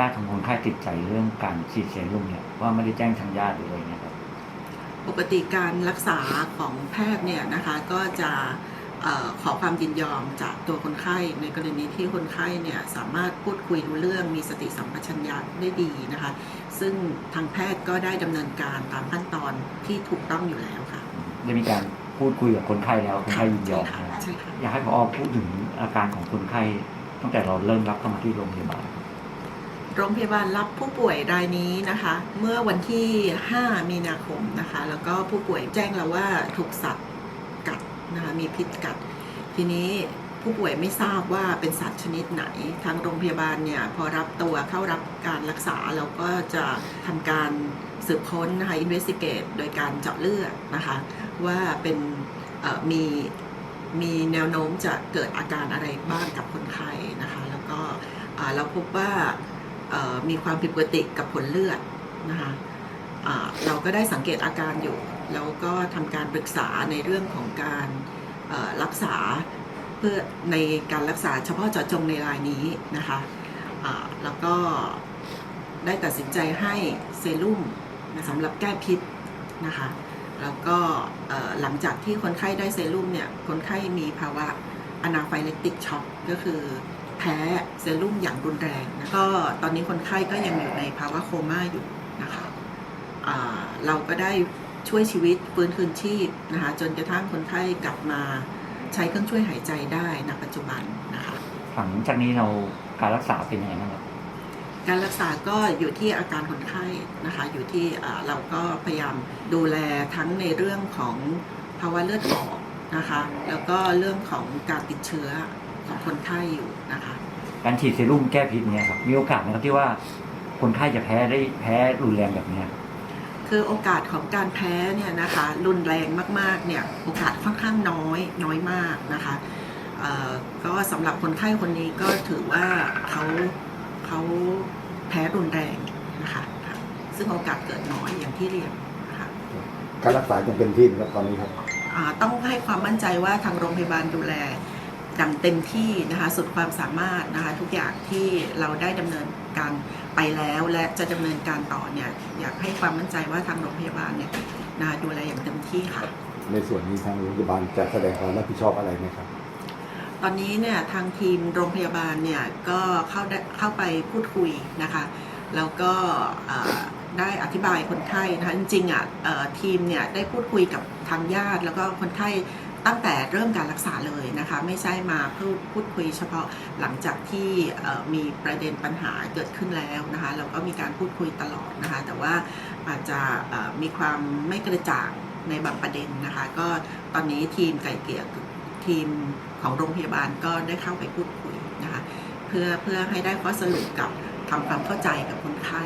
ญาติของคนไข้ติดใจเรื่องการฉีดเซรุ่มเนี่ยว่าไม่ได้แจ้งทางญาติหรืออะไรเงี้ยครับ ปกติการรักษาของแพทย์เนี่ยนะคะก็จะเอ่อขอความยินยอมจากตัวคนไข้ในกรณีที่คนไข้เนี่ยสามารถพูดคุยรู้เรื่องมีสติสัมปชัญญะได้ดีนะคะ ซึ่งทางแพทย์ก็ได้ดำเนินการตามขั้นตอนที่ถูกต้องอยู่แล้วค่ะได้มีการพูดคุยกับคนไข้แล้วคนไข้ยินยอมใช่นะค่ะใช่ค่ะอยากให้พอพูดถึงอาการของคนไข้ตั้งแต่เราเริ่มรับเข้ามาที่โรงพยาบาล โรงพยาบาลรับผู้ป่วยรายนี้นะคะ เมื่อวันที่ 5 มีนาคมนะคะ แล้วก็ผู้ป่วยแจ้งเราว่าถูกสัตว์กัดนะคะมีพิษกัด ทีนี้ผู้ป่วยไม่ทราบว่าเป็นสัตว์ชนิดไหน ทางโรงพยาบาลเนี่ยพอรับตัวเข้ารับการรักษาเราก็จะทำการสืบค้นนะคะ investigate โดยการเจาะเลือดนะคะว่าเป็นมีมีแนวโน้มจะเกิดอาการอะไรบ้างกับคนไข้นะคะ แล้วก็เราพบว่า มีความผิดปกติกับผลเลือดนะคะเราก็ได้สังเกตอาการอยู่ แล้วก็ทำการปรึกษาในเรื่องของการรักษาเพื่อในการรักษาเฉพาะเจาะจงในรายนี้นะคะอ่าแล้วก็ได้ตัดสินใจให้เซรุ่มสำหรับแก้พิษนะคะแล้วก็หลังจากที่คนไข้ได้เซรุ่มเนี่ยคนไข้มีภาวะอนาไฟเลติกช็อกก็คือ แพ้เซรุ่มอย่างรุนแรงนะก็ตอนนี้คนไข้ก็ยังอยู่ในภาวะโคม่าอยู่นะคะอ่าเราก็ได้ช่วยชีวิตฟื้นคืนชีพนะคะจนกระทั่งคนไข้กลับมาใช้เครื่องช่วยหายใจได้ณปัจจุบันนะคะหลังจากนี้เราการรักษาเป็นยังไงบ้างครับการรักษาก็อยู่ที่อาการคนไข้นะคะอยู่ที่อ่าเราก็พยายามดูแลทั้งในเรื่องของภาวะเลือดออกนะคะแล้วก็เรื่องของการติดเชื้อ ของคนไข้อยู่นะคะการฉีดเซรุ่มแก้พิษเนี่ยครับมีโอกาสนะครับที่ว่าคนไข้จะแพ้ได้แพ้รุนแรงแบบเนี้ยคือโอกาสของการแพ้เนี่ยนะคะรุนแรงมากๆเนี่ยโอกาสค่อนข้างน้อยน้อยมากนะคะเอ่อก็สำหรับคนไข้คนนี้ก็ถือว่าเขาเขาแพ้รุนแรงนะคะค่ะซึ่งโอกาสเกิดน้อยอย่างที่เรียนนะคะการรักษายังเป็นที่นะครับตอนนี้ครับอ่าต้องให้ความมั่นใจว่าทางโรงพยาบาลดูแล อย่างเต็มที่นะคะสุดความสามารถนะคะทุกอย่างที่เราได้ดำเนินการไปแล้วและจะดำเนินการต่อเนี่ยอยากให้ความมั่นใจว่าทางโรงพยาบาลเนี่ยนะคะดูแลอย่างเต็มที่ค่ะ ในส่วนนี้ทางโรงพยาบาลจะแสดงความรับผิดชอบอะไรไหมครับตอนนี้เนี่ยทางทีมโรงพยาบาลเนี่ยก็เข้าได้เข้าไปพูดคุยนะคะแล้วก็เอ่อได้อธิบายคนไข้นะคะจริงๆอะเอ่อทีมเนี่ยได้พูดคุยกับทางญาติ แล้วก็คนไข้ ตั้งแต่เริ่มการรักษาเลยนะคะ ไม่ใช่มาเพูดพูดคุยเฉพาะหลังจากที่มีประเด็นปัญหาเกิดขึ้นแล้วนะคะ เราก็มีการพูดคุยตลอดนะคะ แต่ว่าอาจจะมีความไม่กระจ่างในบางประเด็นนะคะ ก็ตอนนี้ทีมไก่เกลี่ยทีมของโรงพยาบาลก็ได้เข้าไปพูดคุยนะคะ เพื่อเพื่อให้ได้ข้อสรุปกับทำความเข้าใจกับคนไข้